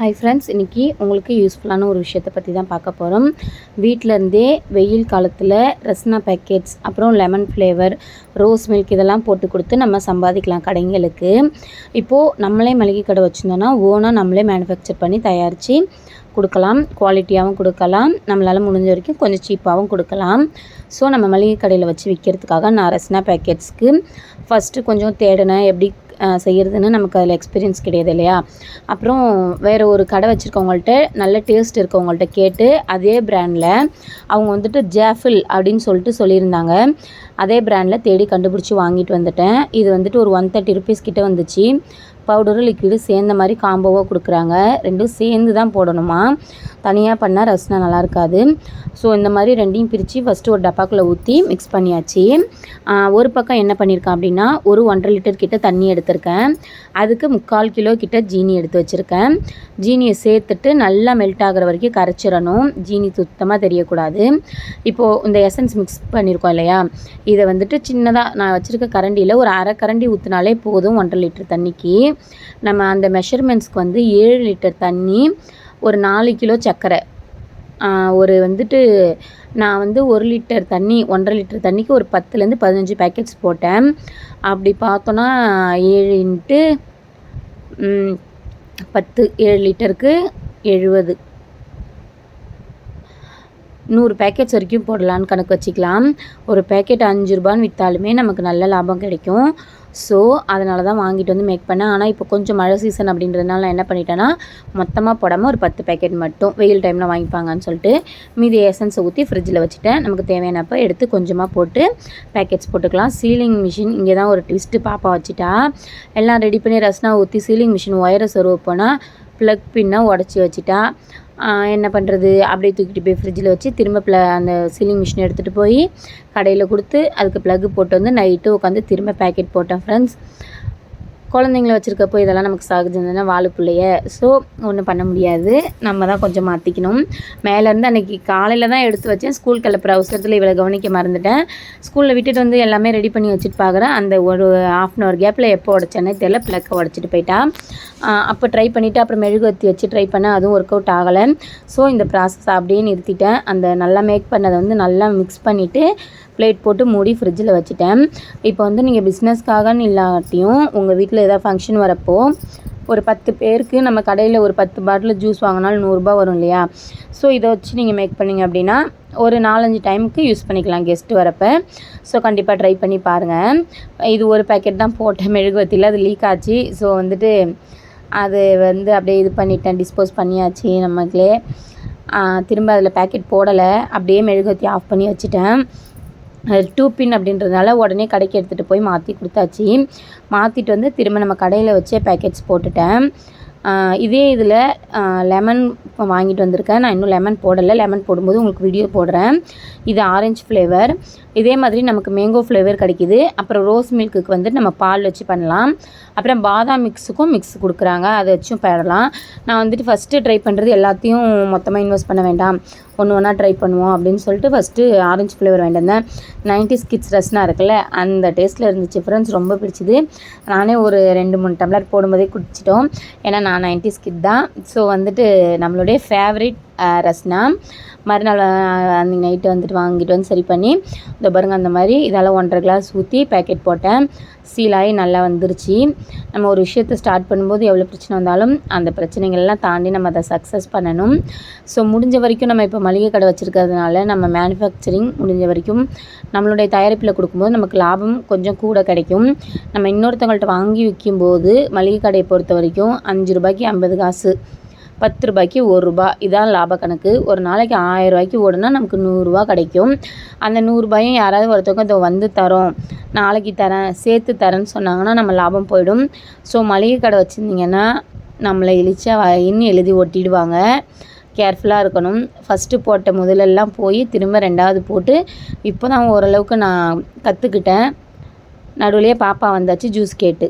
Hi friends இன்றைக்கி உங்களுக்கு யூஸ்ஃபுல்லான ஒரு விஷயத்தை பற்றி தான் பார்க்க போகிறோம் வீட்டிலருந்தே வெயில் காலத்தில் ரஸ்னா பேக்கெட்ஸ் அப்புறம் லெமன் ஃப்ளேவர் ரோஸ் மில்க் இதெல்லாம் போட்டு கொடுத்து நம்ம சம்பாதிக்கலாம் கடைங்களுக்கு. இப்போது நம்மளே மளிகை கடை வச்சுருந்தோன்னா ஓனாக நம்மளே மேனுஃபேக்சர் பண்ணி தயாரித்து கொடுக்கலாம். குவாலிட்டியாகவும் கொடுக்கலாம். நம்மளால் முடிஞ்ச வரைக்கும் கொஞ்சம் சீப்பாகவும் கொடுக்கலாம். ஸோ நம்ம மளிகை கடையில் வச்சு விற்கிறதுக்காக நான் ரஸ்னா பேக்கெட்ஸ்க்கு ஃபஸ்ட்டு கொஞ்சம் தேடினேன். எப்படி செய்கிறதுன்னு நமக்கு அதில் எக்ஸ்பீரியன்ஸ் கிடையாது இல்லையா? அப்புறம் வேறு ஒரு கடை வச்சுருக்கவங்கள்ட்ட நல்ல டேஸ்ட் இருக்கவங்கள்ட்ட கேட்டு அதே ப்ராண்டில் அவங்க வந்துட்டு ஜாஃபில் அப்படின்னு சொல்லிட்டு சொல்லியிருந்தாங்க. அதே ப்ராண்டில் தேடி கண்டுபிடிச்சி வாங்கிட்டு வந்துட்டேன். இது வந்துட்டு ஒரு ஒன் தேர்ட்டி ருபீஸ் கிட்டே வந்துச்சு. பவுடரும் லிக்விடு சேர்ந்த மாதிரி காம்போவாக கொடுக்குறாங்க. ரெண்டும் சேர்ந்து தான் போடணுமா? தனியாக பண்ணால் ரஸ்னா நல்லா இருக்காது. ஸோ இந்த மாதிரி ரெண்டையும் பிரித்து ஃபஸ்ட்டு ஒரு டப்பாக்குள்ளே ஊற்றி மிக்ஸ் பண்ணியாச்சு. ஒரு பக்கம் என்ன பண்ணியிருக்கேன் அப்படின்னா ஒரு ஒன்றரை லிட்டர் கிட்ட தண்ணி எடுத்திருக்கேன். அதுக்கு முக்கால் கிலோ கிட்ட ஜீனி எடுத்து வச்சுருக்கேன். ஜீனியை சேர்த்துட்டு நல்லா மெல்ட் ஆகிற வரைக்கும் கரைச்சிடணும். ஜீனி சுத்தமாக தெரியக்கூடாது. இப்போது இந்த எசன்ஸ் மிக்ஸ் பண்ணியிருக்கோம் இல்லையா? இதை வந்துட்டு சின்னதாக நான் வச்சுருக்க கரண்டியில் ஒரு அரை கரண்டி ஊற்றினாலே போதும் ஒன்றரை லிட்டர் தண்ணிக்கு. நம்ம அந்த மெஷர்மெண்ட்ஸ்க்கு வந்து ஏழு லிட்டர் தண்ணி ஒரு நாலு கிலோ சர்க்கரை. ஒரு வந்துட்டு நான் வந்து ஒரு லிட்டர் தண்ணி ஒன்றரை லிட்டர் தண்ணிக்கு ஒரு பத்துலேருந்து பதினஞ்சு பேக்கெட்ஸ் போட்டேன். அப்படி பார்த்தோன்னா ஏழு இன்ட்டு பத்து ஏழு லிட்டருக்கு எழுபது நூறு பேக்கெட்ஸ் வரைக்கும் போடலான்னு கணக்கு வச்சுக்கலாம். ஒரு பேக்கெட் அஞ்சு ரூபான்னு விற்றாலுமே நமக்கு நல்ல லாபம் கிடைக்கும். ஸோ அதனால தான் வாங்கிட்டு வந்து மேக் பண்ணேன். ஆனால் இப்போ கொஞ்சம் மழை சீசன் அப்படின்றதுனால நான் என்ன பண்ணிட்டேன்னா மொத்தமாக போடாமல் ஒரு பத்து பேக்கெட் மட்டும் வெயில் டைமில் வாங்கிப்பாங்கன்னு சொல்லிட்டு மீதி எசன்ஸை ஊற்றி ஃப்ரிட்ஜில் வச்சுட்டேன். நமக்கு தேவையானப்போ எடுத்து கொஞ்சமாக போட்டு பேக்கெட்ஸ் போட்டுக்கலாம். சீலிங் மிஷின் இங்கே தான் ஒரு ட்விஸ்ட்டு பாப்பா வச்சுட்டா. எல்லாம் ரெடி பண்ணி ரஸ்னா ஊற்றி சீலிங் மிஷின் ஒயரை சொருவ போனால் ப்ளக் பின்னை உடச்சி வச்சுட்டா. என்ன பண்ணுறது அப்படியே தூக்கிட்டு போய் ஃப்ரிட்ஜில் வச்சு திரும்ப ப்ள அந்த சீலிங் மிஷின் எடுத்துகிட்டு போய் கடையில் கொடுத்து அதுக்கு ப்ளக்கு போட்டு வந்து நைட்டு உட்காந்து திரும்ப பேக்கெட் போட்டேன் ஃப்ரெண்ட்ஸ் குழந்தைங்கள வச்சுருக்கப்போ இதெல்லாம் நமக்கு சகஜம் தானே வாழைப்புள்ளைய ஸோ ஒன்றும் பண்ண முடியாது. நம்ம தான் கொஞ்சம் மாற்றிக்கணும் மேலேருந்து அன்றைக்கி காலையில் தான் எடுத்து வச்சேன். ஸ்கூல் கிளப்புற அவசரத்தில் இவ்வளோ கவனிக்க மறந்துட்டேன். ஸ்கூலில் விட்டுட்டு வந்து எல்லாமே ரெடி பண்ணி வச்சுட்டு பார்க்குறேன் அந்த ஒரு ஆஃப் அன் ஹவர் கேப்பில் எப்போ உடச்சேன்னே தெரியல. ப்ளக்கை உடச்சிட்டு போயிட்டா. அப்போ ட்ரை பண்ணிவிட்டு அப்புறம் மெழுகுவத்தி வச்சு ட்ரை பண்ணேன் அதுவும் ஒர்க் அவுட் ஆகலை. ஸோ இந்த ப்ராசஸ் அப்படியே நிறுத்திட்டேன். அந்த நல்லா மேக் பண்ணதை வந்து நல்லா மிக்ஸ் பண்ணிவிட்டு பிளேட் போட்டு மூடி ஃப்ரிட்ஜில் வச்சுட்டேன். இப்போ வந்து நீங்கள் பிஸ்னஸ்க்காகன்னு இல்லாட்டியும் உங்கள் வீட்டில் ஏதாவது ஃபங்க்ஷன் வரப்போ ஒரு பத்து பேருக்கு நம்ம கடையில் ஒரு பத்து பாட்டில் ஜூஸ் வாங்கினாலும் நூறுரூபா வரும் இல்லையா? ஸோ இதை வச்சு நீங்கள் மேக் பண்ணிங்க அப்படின்னா ஒரு நாலஞ்சு டைமுக்கு யூஸ் பண்ணிக்கலாம் கெஸ்ட்டு வரப்போ. ஸோ கண்டிப்பாக ட்ரை பண்ணி பாருங்கள் இது ஒரு பேக்கெட் தான் போட்டேன் மெழுகுவத்தியில் அது லீக் ஆச்சு. ஸோ வந்துட்டு அது வந்து அப்படியே இது பண்ணிட்டேன் டிஸ்போஸ் பண்ணியாச்சு நமக்குலே திரும்ப அதில் பேக்கெட் போடலை. அப்படியே மெழுகுவத்தி ஆஃப் பண்ணி வச்சுட்டேன். டூ பின் அப்படின்றதுனால உடனே கடைக்கு எடுத்துகிட்டு போய் மாற்றி கொடுத்தாச்சு. மாற்றிட்டு வந்து திரும்ப நம்ம கடையில் வச்சே பேக்கெட்ஸ் போட்டுட்டேன். இதே இதில் லெமன் வாங்கிட்டு வந்திருக்கேன். நான் இன்னும் லெமன் போடலை. லெமன் போடும்போது உங்களுக்கு வீடியோ போடுறேன். இது ஆரஞ்சு ஃப்ளேவர் இதே மாதிரி நமக்கு மேங்கோ ஃப்ளேவர் கிடைக்கிது. அப்புறம் ரோஸ் மில்க்குக்கு வந்து நம்ம பால் வச்சு பண்ணலாம். அப்புறம் பாதாம் மிக்ஸுக்கும் மிக்ஸ் கொடுக்குறாங்க. அதை வச்சும் பெறலாம் நான் வந்துட்டு ஃபஸ்ட்டு ட்ரை பண்ணுறது எல்லாத்தையும் மொத்தமாக இன்வெஸ்ட் பண்ண வேண்டாம். ஒன்று ஒன்றா ட்ரை பண்ணுவோம் அப்படின்னு சொல்லிட்டு ஃபஸ்ட்டு ஆரஞ்சு ஃப்ளேவர் வேண்டியிருந்தேன் நைன்டி ஸ்கிட்ஸ் ரஸ்னா இருக்குல்ல அந்த டேஸ்ட்டில் இருந்துச்சு. ஃப்ரெண்ட்ஸ் ரொம்ப பிடிச்சிது. நானே ஒரு ரெண்டு மூணு டம்ளர் போடும்போதே குடிச்சிட்டோம். ஏன்னா நான் நைன்டிஸ் கிட் தான். ஸோ வந்துட்டு நம்மளுடைய ஃபேவரட் ரஸ்னா. மறுநாள் அன்றைக்கி நைட்டு வந்துட்டு வாங்கிட்டு வந்து சரி பண்ணி இந்த பாருங்க அந்த மாதிரி இதெல்லாம் ஒன்றரை கிளாஸ் ஊற்றி பேக்கெட் போட்டேன். சீலாகி நல்லா வந்துருச்சு. நம்ம ஒரு விஷயத்தை ஸ்டார்ட் பண்ணும்போது எவ்வளோ பிரச்சனை வந்தாலும் அந்த பிரச்சனைகள்லாம் தாண்டி நம்ம அதை சக்ஸஸ் பண்ணணும். ஸோ முடிஞ்ச வரைக்கும் நம்ம இப்போ மளிகை கடை வச்சுருக்கிறதுனால நம்ம மேனுஃபேக்சரிங் முடிஞ்ச வரைக்கும் நம்மளுடைய தயாரிப்பில் கொடுக்கும்போது நமக்கு லாபம் கொஞ்சம் கூட கிடைக்கும். நம்ம இன்னொருத்தவங்கள்ட்ட வாங்கி விற்கும்போது மளிகை கடையை பொறுத்த வரைக்கும் அஞ்சு ரூபாய்க்கு ஐம்பது காசு. பத்து ரூபாய்க்கு ஒரு ரூபா. இதான் லாப கணக்கு. ஒரு நாளைக்கு ஆயிரம் ரூபாய்க்கு ஓடுனா நமக்கு நூறுரூவா கிடைக்கும். அந்த நூறுரூபாயும் யாராவது ஒருத்தவங்க இதை வந்து தரோம். நாளைக்கு தரேன் சேர்த்து தரேன்னு சொன்னாங்கன்னா நம்ம லாபம் போயிடும். ஸோ மளிகை கடை வச்சுருந்தீங்கன்னா நம்மளை இழிச்சா இன்னும் எழுதி ஒட்டிடுவாங்க. கேர்ஃபுல்லாக இருக்கணும். ஃபஸ்ட்டு போட்ட முதலெல்லாம் போய் திரும்ப ரெண்டாவது போட்டு இப்போ தான் ஓரளவுக்கு நான் கற்றுக்கிட்டேன் நடுவுலேயே பாப்பா வந்தாச்சு ஜூஸ் கேட்டு.